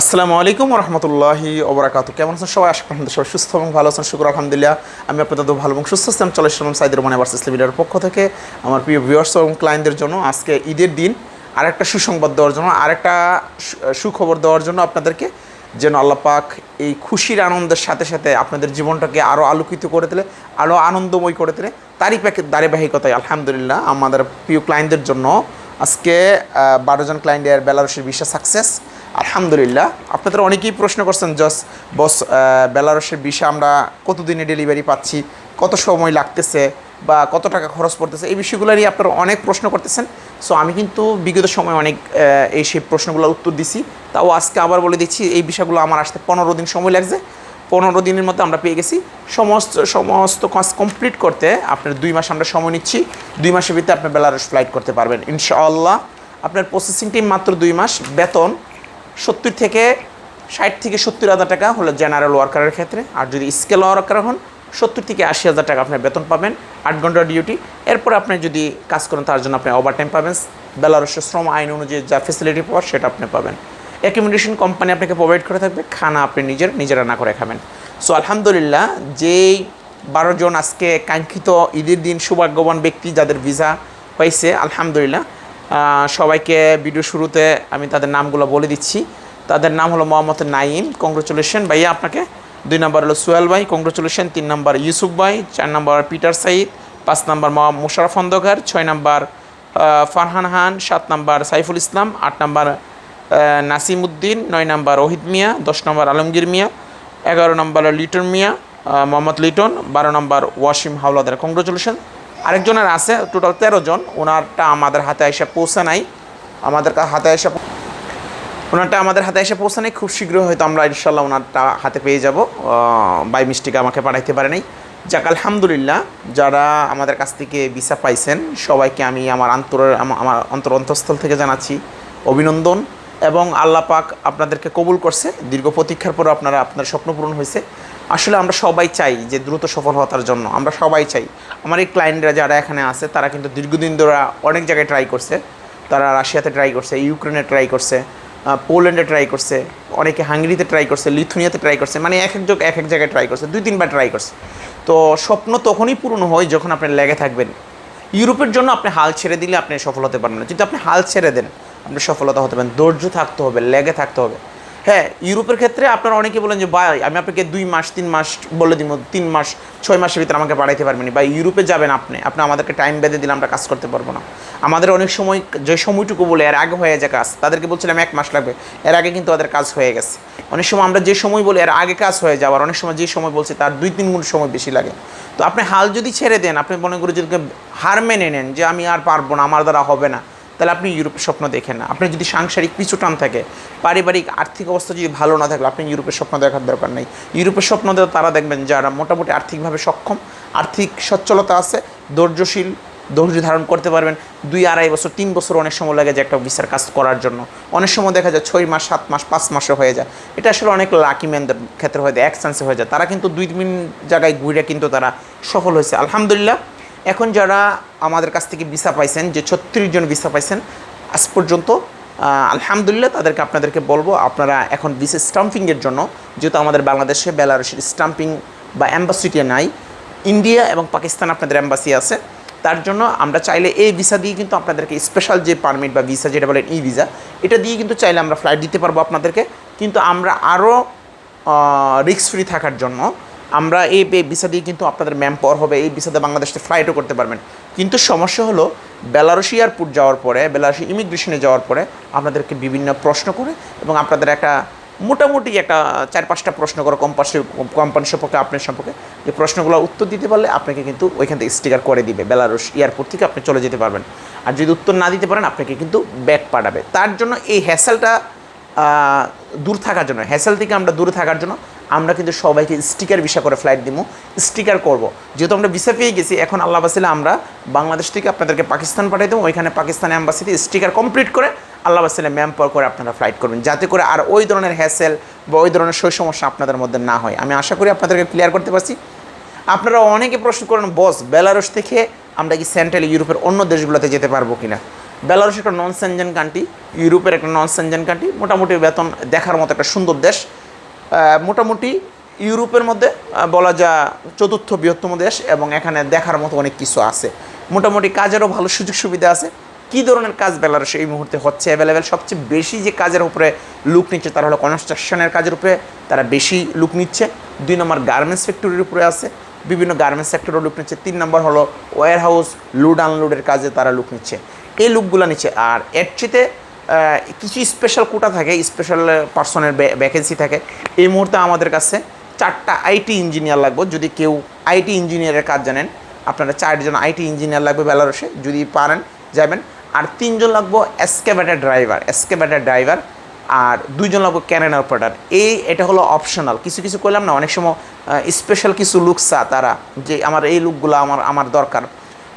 আসসালামু আলাইকুম রহমতুল্লাহি ওবরাকাতু। কেমন আছেন সবাই? আশা করি আপনাদের সবাই সুস্থ এবং ভালো আছেন। শুক্র আলহামদুলিল্লাহ। আমি আপনাদের ভালো এবং সুস্থ আছি। আমি চলে এসলাম সাইদুর রহমান ভার্সেস লিমিটের পক্ষ থেকে আমার প্রিয় ভিউয়ার্স এবং ক্লায়েন্টদের জন্য আজকে ঈদের দিন। আরেকটা সুসংবাদ দেওয়ার জন্য, আরেকটা সুখবর দেওয়ার জন্য আপনাদেরকে যেন আল্লাহ পাক এই খুশির আনন্দের সাথে সাথে আপনাদের জীবনটাকে আরও আলোকিত করে দিলে আরও আনন্দময় করে দিলে তারই প্যাকে, ধারাবাহিকতায় আলহামদুলিল্লাহ আমাদের প্রিয় ক্লায়েন্টদের জন্য আজকে বারো জন ক্লায়েন্টের বেলারসের ভিসা সাকসেস আলহামদুলিল্লাহ। আপনাদের অনেকেই প্রশ্ন করছেন জস বস বেলারসের ভিসা আমরা কতদিনে ডেলিভারি পাচ্ছি? কত সময় লাগতেছে? বা কত টাকা খরচ পড়তেছে? এই বিষয়গুলো নিয়ে আপনারা অনেক প্রশ্ন করতেছেন। সো আমি কিন্তু বিগত সময় অনেক এই সেই প্রশ্নগুলোর উত্তর দিছি। তাও আজকে আবার বলে দিচ্ছি, এই বিষয়গুলো আমার আসতে পনেরো দিন সময় লাগছে। পনেরো দিনের মধ্যে আমরা পেয়ে গেছি। সমস্ত সমস্ত কাজ কমপ্লিট করতে আপনার দুই মাস আমরা সময় নিচ্ছি। দুই মাসের ভিতরে আপনি বেলারস ফ্লাইট করতে পারবেন, ইনশাআল্লাহ। আপনার প্রসেসিং টাইম মাত্র দুই মাস। বেতন সত্তর থেকে ষাট থেকে সত্তর হাজার টাকা হলো জেনারেল ওয়ার্কারের ক্ষেত্রে। আর যদি স্কেল ওয়ার্কার হন, সত্তর থেকে আশি হাজার টাকা আপনার বেতন পাবেন, আট ঘণ্টা ডিউটি এরপর আপনি যদি কাজ করেন, তার জন্য আপনি ওভার টাইম পাবেন বেলারসের শ্রম আইন অনুযায়ী যা ফেসিলিটি পাওয়ার সেটা আপনি পাবেন। অ্যাকোমোডেশন কোম্পানি আপনাকে প্রোভাইড করে থাকবে, খানা আপনি নিজের, নিজেরা না করে খাবেন। সো আলহামদুলিল্লাহ, যেই বারো জন আজকে কাঙ্ক্ষিত ঈদের দিন সৌভাগ্যবান ব্যক্তি যাদের ভিসা হয়েছে, আলহামদুলিল্লাহ সবাইকে ভিডিও শুরুতে আমি তাদের নামগুলো বলে দিচ্ছি। তাদের নাম হলো মোহাম্মদ নাইম কংগ্রেচুলেশন ভাইয়া, আপনাকে দুই নম্বর হলো সোহেল ভাই কংগ্রেচুলেশন তিন নম্বর ইউসুফ ভাই, চার নম্বর পিটার সাইদ পাঁচ নম্বর মোহাম্মদ মুশারফ অন্ধকার ছয় নম্বর ফারহান খান, সাত নম্বর সাইফুল ইসলাম, আট নম্বর নাসিম উদ্দিন, নয় নম্বর রোহিত মিয়া, দশ নম্বর আলমগীর মিয়া, এগারো নম্বর লিটন মিয়া মোহাম্মদ লিটন, বারো নম্বর ওয়াসিম হাওলাদার। কংগ্রেচুলেশন আরেকজনের আছে টোটাল তেরো জন। ওনারটা আমাদের হাতে এসে পৌঁছে নাই। আমাদের হাতে এসে ওনারটা আমাদের হাতে এসে পৌঁছে নাই। খুব শীঘ্রই হয়তো আমরা ইনশাল্লাহ ওনারটা হাতে পেয়ে যাব। বাই মিস্টেক আমাকে পাঠাইতে পারে নাই। যাক, আলহামদুলিল্লাহ, যারা আমাদের কাছ থেকে ভিসা পাইছেন, সবাইকে আমি আমার আন্তর আমার অন্তর অন্তঃস্থল থেকে জানাচ্ছি অভিনন্দন। এবং আল্লাহ পাক আপনাদেরকে কবুল করছে। দীর্ঘ প্রতীক্ষার পর আপনারা আপনার স্বপ্ন পূরণ হয়েছে। আসলে আমরা সবাই চাই যে দ্রুত সফল হওয়ার জন্য। আমরা সবাই চাই। আমার এই ক্লায়েন্টরা যারা এখানে আছে, তারা কিন্তু দীর্ঘদিন ধরে অনেক জায়গায় ট্রাই করছে। তারা রাশিয়াতে ট্রাই করছে, ইউক্রেনে ট্রাই করছে পোল্যান্ডে ট্রাই করছে, অনেকে হাঙ্গেরিতে ট্রাই করছে, লিথুনিয়াতে ট্রাই করছে মানে এক এক যোগ এক এক জায়গায় ট্রাই করছে দুই তিনবার ট্রাই করছে। তো স্বপ্ন তখনই পূরণ হয় যখন আপনি লেগে থাকবেন। ইউরোপের জন্য আপনি হাল ছেড়ে দিলে আপনি সফল হতে পারবেন না। যদি আপনি হাল ছেড়ে দেন, আপনি সফলতা হতে পারেন। ধৈর্য থাকতে হবে, লেগে থাকতে হবে। হ্যাঁ ইউরোপের ক্ষেত্রে আপনারা অনেকে বলেন যে, ভাই, আমি আপনাকে দুই মাস, তিন মাস বলে দিব, তিন মাস, ছয় মাসের ভিতরে আমাকে পাঠাইতে পারবেন। বা ইউরোপে যাবেন আপনি। আপনি আমাদেরকে টাইম বেঁধে দিলে আমরা কাজ করতে পারব না। আমাদের অনেক সময় যে সময়টুকু বলে, এর আগে হয়ে যায় কাজ। তাদেরকে বলছিলাম, এক মাস লাগবে। এর আগে কিন্তু তাদের কাজ হয়ে গেছে। অনেক সময় আমরা যে সময় বলি, এর আগে কাজ হয়ে যাওয়ার, অনেক সময় যে সময় বলছি, তার দুই, তিন গুণ সময় বেশি লাগে। তো আপনি হাল যদি ছেড়ে দেন, আপনি মনে করি যদি হার মেনে নেন যে, আমি আর পারব না, আমার দ্বারা হবে না। তাহলে আপনি ইউরোপের স্বপ্ন দেখেন না। আপনার যদি সাংসারিক পিছু টান থাকে, পারিবারিক আর্থিক অবস্থা যদি ভালো না থাকলে আপনি ইউরোপের স্বপ্ন দেখার দরকার নেই। ইউরোপের স্বপ্ন তারা দেখবেন যারা মোটামুটি আর্থিকভাবে সক্ষম, আর্থিক সচ্ছলতা আছে, ধৈর্যশীল, ধৈর্য ধারণ করতে পারবেন। দুই আড়াই বছর, তিন বছর অনেক সময় লাগে যে একটা বিচার কাজ করার জন্য। অনেক সময় দেখা যায় ছয় মাস, সাত মাস, পাঁচ মাসে হয়ে যায়। এটা আসলে অনেক লাকি ম্যানদের ক্ষেত্রে হয়ে যায়, এক চান্সে হয়ে যায়। তারা কিন্তু দুই তিন জায়গায় ঘুরে কিন্তু তারা সফল হয়েছে। আলহামদুলিল্লাহ এখন যারা আমাদের কাছ থেকে ভিসা পাইছেন, যে ছত্রিশ জন ভিসা পাইছেন, আজ পর্যন্ত আলহামদুলিল্লাহ তাদেরকে আপনাদেরকে বলব, আপনারা এখন ভিসা স্টাম্পিংয়ের জন্য, যেহেতু আমাদের বাংলাদেশে বেলারসের স্টাম্পিং বা অ্যাম্বাসিটি নাই, ইন্ডিয়া এবং পাকিস্তান আপনাদের অ্যাম্বাসি আছে, তার জন্য আমরা চাইলে এই ভিসা দিয়ে কিন্তু আপনাদেরকে স্পেশাল যে পারমিট বা ভিসা যেটা বলেন ই ভিসা এটা দিয়ে কিন্তু চাইলে আমরা ফ্লাইট দিতে পারব আপনাদেরকে, কিন্তু আমরা আরও রিস্ক ফ্রি থাকার জন্য আমরা এই ভিসা দিয়ে কিন্তু আপনাদের ম্যাম পাওয়ার হবে, এই ভিসাতে বাংলাদেশে ফ্লাইটও করতে পারবেন। কিন্তু সমস্যা হলো বেলারসি এয়ারপোর্ট যাওয়ার পরে বেলারসি ইমিগ্রেশনে যাওয়ার পরে আপনাদেরকে বিভিন্ন প্রশ্ন করে এবং আপনাদের একটা মোটামুটি একটা চার পাঁচটা প্রশ্ন করে কোম্পানি কোম্পানি সম্পর্কে, আপনার সম্পর্কে যে প্রশ্নগুলো উত্তর দিতে পারলে আপনাকে কিন্তু ওইখান থেকে স্টিকার করে দিবে বেলারুস এয়ারপোর্ট থেকে আপনি চলে যেতে পারবেন। আর যদি উত্তর না দিতে পারেন, আপনাকে কিন্তু ব্যাক পাঠাবে। তার জন্য এই হ্যাসেলটা দূর থাকার জন্য হ্যাসেল থেকে আমরা দূরে থাকার জন্য আমরা কিন্তু সবাইকে স্টিকার ভিসা করে ফ্লাইট দিব স্টিকার করব। যেহেতু আমরা ভিসা পেয়ে গেছি, এখন আল্লাহ বাসিলে আমরা বাংলাদেশ থেকে আপনাদেরকে পাকিস্তান পাঠিয়ে দেবো। ওইখানে পাকিস্তান অ্যাম্বাসিতে স্টিকার কমপ্লিট করে আল্লাহ বাসিলে ম্যাম পাওয়ার করে আপনারা ফ্লাইট করবেন। যাতে করে আর ওই ধরনের হ্যাসেল বা ওই ধরনের সই সমস্যা আপনাদের মধ্যে না হয়। আমি আশা করি আপনাদেরকে ক্লিয়ার করতে পারছি। আপনারা অনেকে প্রশ্ন করেন, বস বেলারস থেকে আমরা কি সেন্ট্রাল ইউরোপের অন্য দেশগুলোতে যেতে পারব কিনা? বেলারুশ একটা নন সেনজেন কান্ট্রি ইউরোপের একটা নন সেনজেন কান্ট্রি মোটামুটি বেতন দেখার মতো একটা সুন্দর দেশ। মোটামুটি ইউরোপের মধ্যে বলা যা চতুর্থ বৃহত্তম দেশ এবং এখানে দেখার মতো অনেক কিছু আছে। মোটামুটি কাজেরও ভালো সুযোগ সুবিধা আছে। কী ধরনের কাজ বেলারুশে এই মুহূর্তে হচ্ছে? অ্যাভেলেবেল সবচেয়ে বেশি যে কাজের উপরে লুক নিচ্ছে তারা হলো কনস্ট্রাকশনের কাজের উপরে। তারা বেশি লুক নিচ্ছে। দুই নম্বর গার্মেন্টস ফ্যাক্টরির উপরে আছে। বিভিন্ন গার্মেন্টস সেক্টরও লুক নিচ্ছে। তিন নম্বর হলো ওয়ার হাউস লুড আনলোডের কাজে তারা লুক নিচ্ছে। এই লুকগুলো নিচ্ছে। আর এর আহ, কিছু স্পেশাল কোটা থাকে স্পেশাল পার্সনের ভ্যাকেন্সি থাকে। এই মুহূর্তে আমাদের কাছে চারটা আইটি ইঞ্জিনিয়ার লাগবে। যদি কেউ আইটি ইঞ্জিনিয়ারের কাজ জানেন, আপনারা চারজন আইটি ইঞ্জিনিয়ার লাগবে বেলারসে যদি পারেন, যাবেন। আর তিনজন লাগবো এসকেভেটার ড্রাইভার এসকেভেটার ড্রাইভার আর দুইজন লাগবো ক্যানেন অপারেটার এই, এটা হলো অপশনাল কিছু কিছু করলাম না, অনেক সময় স্পেশাল কিছু লুক চা তারা, যে আমার এই লুকগুলো আমার আমার দরকার।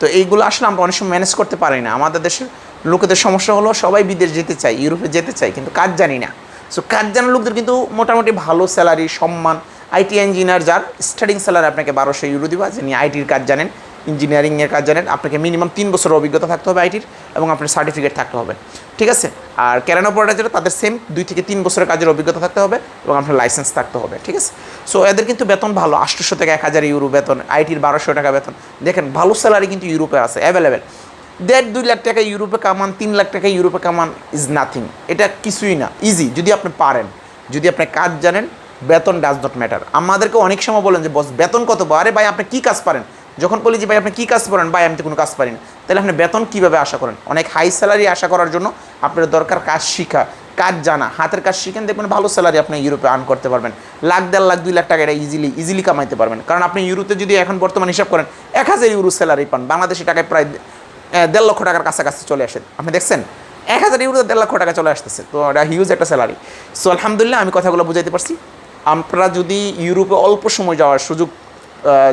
তো এইগুলো আসলে আমরা অনেক সময় ম্যানেজ করতে পারি না। আমাদের দেশের লোকেদের সমস্যা হলো সবাই বিদেশ যেতে চায়, ইউরোপে যেতে চায়, কিন্তু কাজ জানি না। সো কাজ জানা লোকদের কিন্তু মোটামুটি ভালো স্যালারি সম্মান আইটি ইঞ্জিনিয়ার যার স্টার্টিং স্যালারি আপনাকে বারোশো ইউরো দিবা, যিনি আইটির কাজ জানেন ইঞ্জিনিয়ারিংয়ের কাজ জানেন, আপনাকে মিনিমাম তিন বছরের অভিজ্ঞতা থাকতে হবে আইটির এবং আপনার সার্টিফিকেট থাকতে হবে। ঠিক আছে? আর ক্যারান অপারেটার যেটা, তাদের সেম দুই থেকে তিন বছরের কাজের অভিজ্ঞতা থাকতে হবে এবং আপনার লাইসেন্স থাকতে হবে। ঠিক আছে? সো এদের কিন্তু বেতন ভালো, আটশোশো থেকে এক হাজার ইউরো বেতন আইটির বারোশো টাকা বেতন। দেখেন, ভালো স্যালারি কিন্তু ইউরোপে আছে অ্যাভেলেবেল দেড় দুই লাখ টাকা ইউরোপে কামান, তিন লাখ টাকা ইউরোপে কামান ইজ নাথিং এটা কিছুই না ইজি যদি আপনি পারেন। যদি আপনি কাজ জানেন, বেতন ডাজ নট ম্যাটার আমাদেরকে অনেক সময় বলেন যে, বস, বেতন কত? আরে ভাই, আপনি কী কাজ পারেন? যখন বলি যে, ভাই, আপনি কী কাজ করেন? ভাই, আমি তো কোনো কাজ পারি না। তাহলে আপনি বেতন কীভাবে আশা করেন? অনেক হাই স্যালারি আশা করার জন্য আপনার দরকার কাজ শিখা, কাজ জানা। হাতের কাজ শিখেন, দেখবেন ভালো স্যালারি আপনি ইউরোপে আর্ন করতে পারবেন। লাখ, দেড় লাখ, দুই লাখ টাকা এটা ইজিলি ইজিলি কামাইতে পারবেন। কারণ আপনি ইউরোতে যদি এখন বর্তমান হিসাব করেন, এক হাজার ইউরো স্যালারি পান। বাংলাদেশি টাকায় প্রায় দেড় লক্ষ টাকার কাছাকাছি চলে আসে আপনি দেখছেন? এক হাজার ইউরো দেড় লক্ষ টাকা চলে আসতেছে। তো এটা হিউজ একটা স্যালারি সো আলহামদুলিল্লাহ, আমি কথাগুলো বুঝাইতে পারছি। আপনারা যদি ইউরোপে অল্প সময় যাওয়ার সুযোগ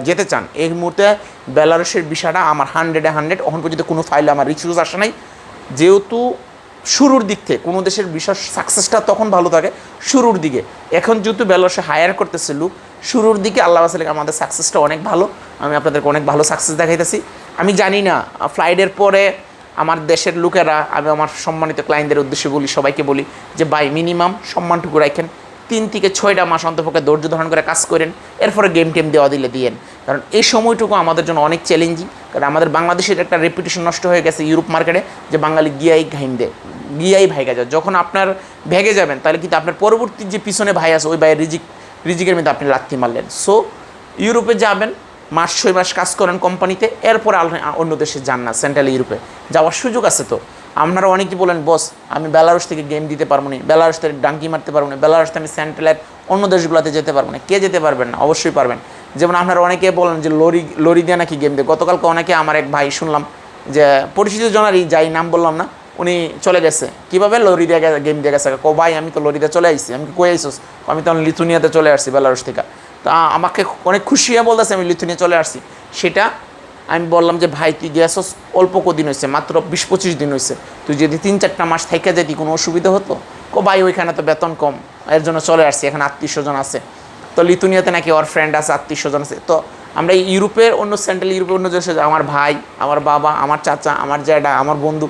যেতে চান, এই মুহূর্তে বেলারসের বিষয়টা আমার হান্ড্রেডে হান্ড্রেড এখন পর্যন্ত কোনো ফাইলে আমার রিচুজ আসে নাই। যেহেতু শুরুর দিক থেকে কোনো দেশের বিশেষ সাকসেসটা তখন ভালো থাকে, শুরুর দিকে। এখন যেহেতু বেলারসে হায়ার করতেছে লোক, শুরুর দিকে আল্লাহ আসলে আমাদের সাকসেসটা অনেক ভালো। আমি আপনাদেরকে অনেক ভালো সাকসেস দেখাইতেছি। আমি জানি না ফ্লাইটের পরে আমার দেশের লোকেরা, আমি আমার সম্মানিত ক্লায়েন্টদের উদ্দেশ্যে বলি, সবাইকে বলি যে বাই মিনিমাম সম্মানটুকু রাখেন। তিন থেকে ছয়টা মাস অন্তপক্ষে ধৈর্য ধারণ করে কাজ করেন। এরপরে গেম টেম দেওয়া দিলে দিয়েন। কারণ এই সময়টুকু আমাদের জন্য অনেক চ্যালেঞ্জিং কারণ আমাদের বাংলাদেশের একটা রেপুটেশন নষ্ট হয়ে গেছে ইউরোপ মার্কেটে যে বাঙালি গিয়াই ঘাইম দেয় গিয়াই ভাইগা যায়। যখন আপনার ভেগে যাবেন, তাহলে কিন্তু আপনার পরবর্তী যে পিছনে ভাই আছে, ওই ভাইয়ের রিজিক, রিজিকের মধ্যে আপনি লাথি মারলেন। সো ইউরোপে যাবেন মাস ছয় মাস কাজ করেন কোম্পানিতে, এরপর অন্য দেশে যান না সেন্ট্রাল ইউরোপে যাওয়ার সুযোগ আছে তো। আপনারা অনেকেই বলেন, বস, আমি বেলারুস থেকে গেম দিতে পারব না বেলারুস থেকে ডাঙ্কি মারতে পারব না বেলারুস আমি সেন্ট্রালের অন্য দেশগুলোতে যেতে পারব না। কে যেতে পারবেন না? অবশ্যই পারবেন। যেমন আপনারা অনেকে বলেন যে, লরি লরি দিয়ে নাকি গেম দেয়? গতকালকে অনেকে আমার এক ভাই শুনলাম যে, পরিচিত জনারই যাই নাম বললাম না, উনি চলে গেছে। কীভাবে লরি দিয়ে গেম দিয়ে গেছে? কো ভাই, আমি তো লরিতে চলে আসছি আমি কই আইসোস আমি তো লিথুনিয়াতে চলে আসছি বেলারুস থেকে। তা আমাকে অনেক খুশি হয়ে বলতেছে, আমি লিথুনিয়া চলে আসছি। সেটা আমি বললাম যে, ভাই, তুই গেছস অল্প কদিন হয়েছে মাত্র বিশ পঁচিশ দিন হয়েছে তুই যদি তিন চারটা মাস থেকে যেতি কোনো অসুবিধা হতো? কো, ভাই, ওইখানে তো বেতন কম, এর জন্য চলে আসছি, এখানে আত্মীয় স্বজন আছে। তো লিথুনিয়াতে নাকি ওর ফ্রেন্ড আছে আত্মীয় স্বজন আছে। তো আমরা ইউরোপের অন্য সেন্ট্রাল ইউরোপের অন্য দেশে আমার ভাই, আমার বাবা, আমার চাচা, আমার জ্যাডা আমার বন্ধু,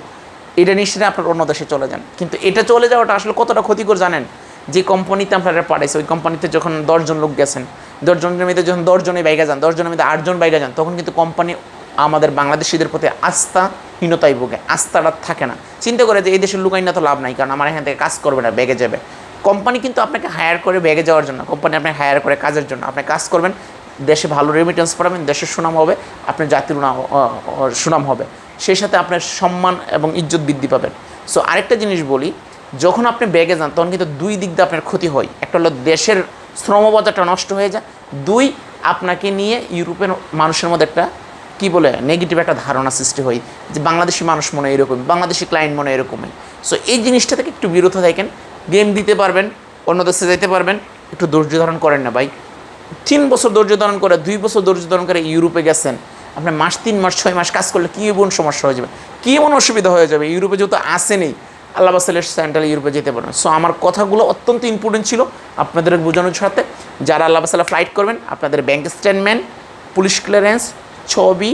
এটা নিশ্চয়ই আপনার অন্য দেশে চলে যান। কিন্তু এটা চলে যাওয়াটা আসলে কতটা ক্ষতিকর জানেন? যে কোম্পানিতে আপনারা পাঠাইছে, ওই কোম্পানিতে যখন দশজন লোক গেছেন দশজনের মধ্যে যখন দশজনে বাইরে যান, দশজনের মধ্যে আটজন বাইরে যান, তখন কিন্তু কোম্পানি আমাদের বাংলাদেশিদের প্রতি আস্থাহীনতায় ভোগে, আস্থাটা থাকে না। চিন্তা করে যে এই দেশের লুকাই না তো লাভ নাই, কারণ আমার এখান থেকে কাজ করবে না ব্যাগে যাবে। কোম্পানি কিন্তু আপনাকে হায়ার করে ব্যাগে যাওয়ার জন্য কোম্পানি আপনাকে হায়ার করে কাজের জন্য। আপনি কাজ করবেন, দেশে ভালো রেমিটেন্স পাবেন, দেশের সুনাম হবে, আপনার জাতির সুনাম হবে। সেই সাথে আপনার সম্মান এবং ইজ্জত বৃদ্ধি পাবেন সো আরেকটা জিনিস বলি, যখন আপনি ব্যাগে যান, তখন কিন্তু দুই দিক দিয়ে আপনার ক্ষতি হয়। একটা হলো দেশের শ্রমবাজারটা নষ্ট হয়ে যায়। দুই, আপনাকে নিয়ে ইউরোপের মানুষের মধ্যে একটা, কি বলে নেগেটিভ একটা ধারণা সৃষ্টি হয় যে বাংলাদেশি মানুষ মনে এরকম বাংলাদেশি ক্লায়েন্ট মনে এরকমই। সো এই জিনিসটা থেকে একটু বিরত থাকেন গেম দিতে পারবেন অন্য দেশে যেতে পারবেন, একটু ধৈর্য ধারণ করেন না ভাই। তিন বছর ধৈর্য ধারণ করে, দুই বছর ধৈর্য ধারণ করে ইউরোপে গেছেন, আপনার মাস, তিন মাস, ছয় মাস কাজ করলে কী এমন সমস্যা হয়ে যাবে? কী এমন অসুবিধা হয়ে যাবে? ইউরোপে যেহেতু আসেনি আল্লাহ বাসালের সেন্ট্রাল ইউরোপে যেতে পারেন সো আমার কথাগুলো অত্যন্ত ইম্পর্টেন্ট ছিল আপনাদের বোঝানোর সাথে। যারা আল্লাহ বাসালা ফ্লাইট করবেন, আপনাদের ব্যাঙ্ক স্টেটমেন্ট পুলিশ ক্লিয়ারেন্স ছবি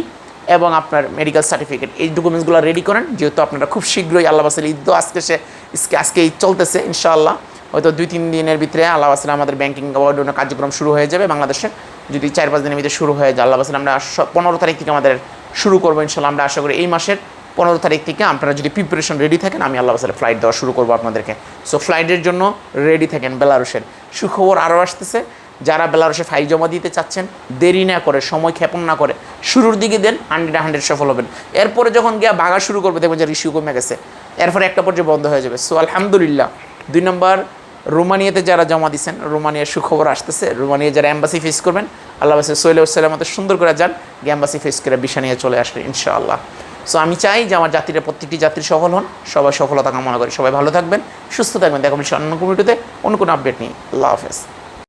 এবং আপনার মেডিকেল সার্টিফিকেট এই ডকুমেন্টসগুলো রেডি করেন। যেহেতু আপনারা খুব শীঘ্রই আল্লাহ বাসের ঈদ আজকে সে ইসকে আজকে ঈদ চলতেছে, ইনশাআল্লাহ। হয়তো দুই তিন দিনের ভিতরে আল্লাহ বাসের আমাদের ব্যাংকিং অন্য কার্যক্রম শুরু হয়ে যাবে বাংলাদেশে। যদি চার পাঁচ দিনের ভিতরে শুরু হয়ে যায় আল্লাহ বাসের আমরা পনেরো তারিখ থেকে আমাদের শুরু করব ইনশাল্লাহ আমরা আশা করি এই মাসের পনেরো তারিখ থেকে আপনারা যদি প্রিপারেশন রেডি থাকেন, আমি আল্লাহ বাসের ফ্লাইট দেওয়া শুরু করব আপনাদেরকে। সো ফ্লাইটের জন্য রেডি থাকেন বেলারুসের সুখবর আরও আসতেছে, যারা বেলারুসে ফাইল জমা দিতে চাচ্ছেন, দেরি না করে, সময় ক্ষেপণ না করে, শুরুর দিকে দেন হান্ড্রেড হান্ড্রেড সফল হবেন। এরপরে যখন গিয়া বাগা শুরু করবে, দেখবেন যে রিসিউ কমে গেছে। এরপরে একটা পর্যায়ে বন্ধ হয়ে যাবে। সো আলহামদুলিল্লাহ। দুই নম্বর, রোমানিয়াতে যারা জমা দিচ্ছেন রোমানিয়ার সুখবর আসতেছে। রোমানিয়া যারা অ্যাম্বাসি ফেস করবেন, আল্লাহ সোহেল সালামতে সুন্দর করে যান, গিয়ে অ্যাম্বাসি ফেস করে বিষা নিয়ে চলে আসবে, ইনশাআল্লাহ। সো আমি চাই যে আমার জাতিরা প্রত্যেকটি জাতির সফল হন সবাই সফলতা কামনা করি। সবাই ভালো থাকবেন, সুস্থ থাকবেন। দেখো বলছি অন্য কমিটিতে অন্য কোনো আপডেট নেই আল্লাহ হাফেজ।